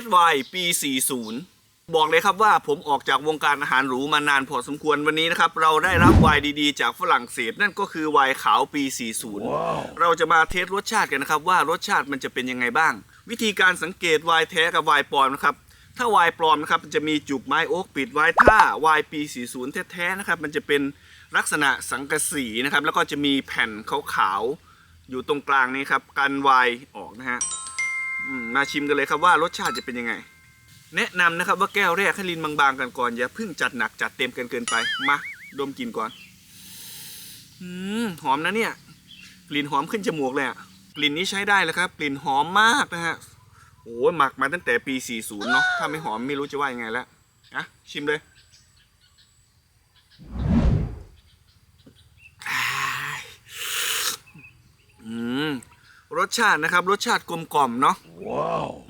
สไวน์ปี 40 บอกเลยครับว่าผมออกจากวงการอาหารหรูมานานพอสมควรวันนี้นะครับ เราได้รับไวน์ดีๆ จากฝรั่งเศสนั่นก็คือไวน์ขาวปี 40เราจะมาเทสรสชาติกันนะครับ ว่ารสชาติมันจะเป็นยังไงบ้าง วิธีการสังเกตไวน์แท้กับไวน์ปลอมนะครับถ้าไวน์ปลอมนะครับมันจะมีจุกไม้โอ๊กปิดไว้ถ้าไวน์ปี 40 แท้ๆนะครับมันจะเป็นลักษณะสังกะสีนะครับแล้วก็จะมีแผ่นขาวๆอยู่ตรงกลางนี้ครับกันไวน์ออกนะฮะอื มาชิมกันเลยครับว่ารสชาติจะเป็นยังไง แนะนำนะครับว่าแก้วแรกให้ลินบางๆกันก่อนอย่าเพิ่งจัดหนักจัดเต็มเกินเกินไปมาดมกลิ่นก่อนอืมหอมนะเนี่ย กลิ่นหอมขึ้นจมูกเลยอะกลิ่นนี้ใช้ได้เลยครับ กลิ่นหอมมากนะฮะโอ้ยหมักมาตั้งแต่ปี 40 เนาะถ้าไม่หอมไม่รู้จะว่ายังไงแล้วอะชิมเลยอ่าอืม รสชาตินะครับ รสชาติกลมกล่อมเนาะ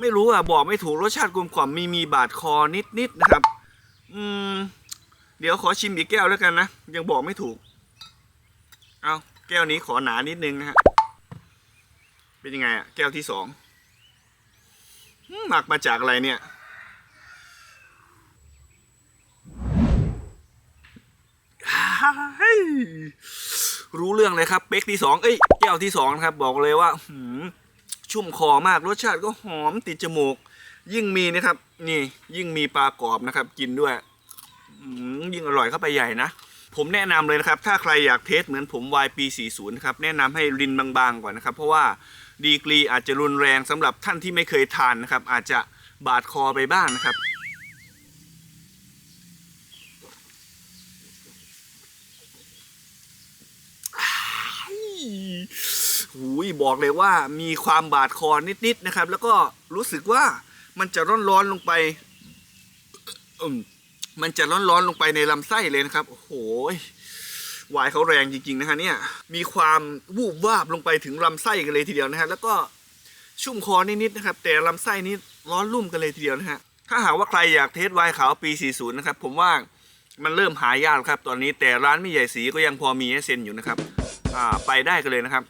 ไม่รู้อะบอกไม่ถูกรสชาติกลมกล่อมมีมีบาดคอนิดนิดๆนะครับ อืม เดี๋ยวขอชิมอีกแก้วแล้วกันนะ ยังบอกไม่ถูก เอาแก้วนี้ขอหนานิดนึงนะฮะ เป็นยังไงอะ แก้วที่สองอืมหมักมาจากอะไรเนี่ย รู้เรื่องเลยครับเป๊กที่สองเอ้ยแก้วที่สองนะครับบอกเลยว่าหืมชุ่มคอมากรสชาติก็หอมติดจมูก ยิ่งมีนะครับ นี่ยิ่งมีปลากรอบนะครับ กินด้วยยิ่งอร่อยเข้าไปใหญ่นะผมแนะนำเลยนะครับ ถ้าใครอยากเทสเหมือนผมวายปี 40นะครับ แนะนำให้รินบางๆก่อนนะครับ เพราะว่าดีกรีอาจจะรุนแรงสำหรับท่านที่ไม่เคยทานนะครับ อาจจะบาดคอไปบ้างนะครับ หูยบอกเลยว่ามีความบาดคอนิดๆนะครับ แล้วก็รู้สึกว่ามันจะร้อนๆลงไปมันจะร้อนๆลงไปในลำไส้เลยนะครับ โอ้โหยวายเขาแรงจริงๆนะฮะเนี่ยมีความวูบวาบลงไปถึงลำไส้กันเลยทีเดียวนะฮะแล้วก็ชุ่มคอนิดๆนะครับ แต่ลำไส้นี้ร้อนรุ่มกันเลยทีเดียวนะฮะถ้าหากว่าใครอยากเทสไวน์ขาวปี 40 นะครับ ผมว่ามันเริ่มหายากครับตอนนี้แต่ร้านไม่ใหญ่สีก็ยังพอมีให้เซ็นอยู่นะครับ อ่าไปได้กันเลยนะครับ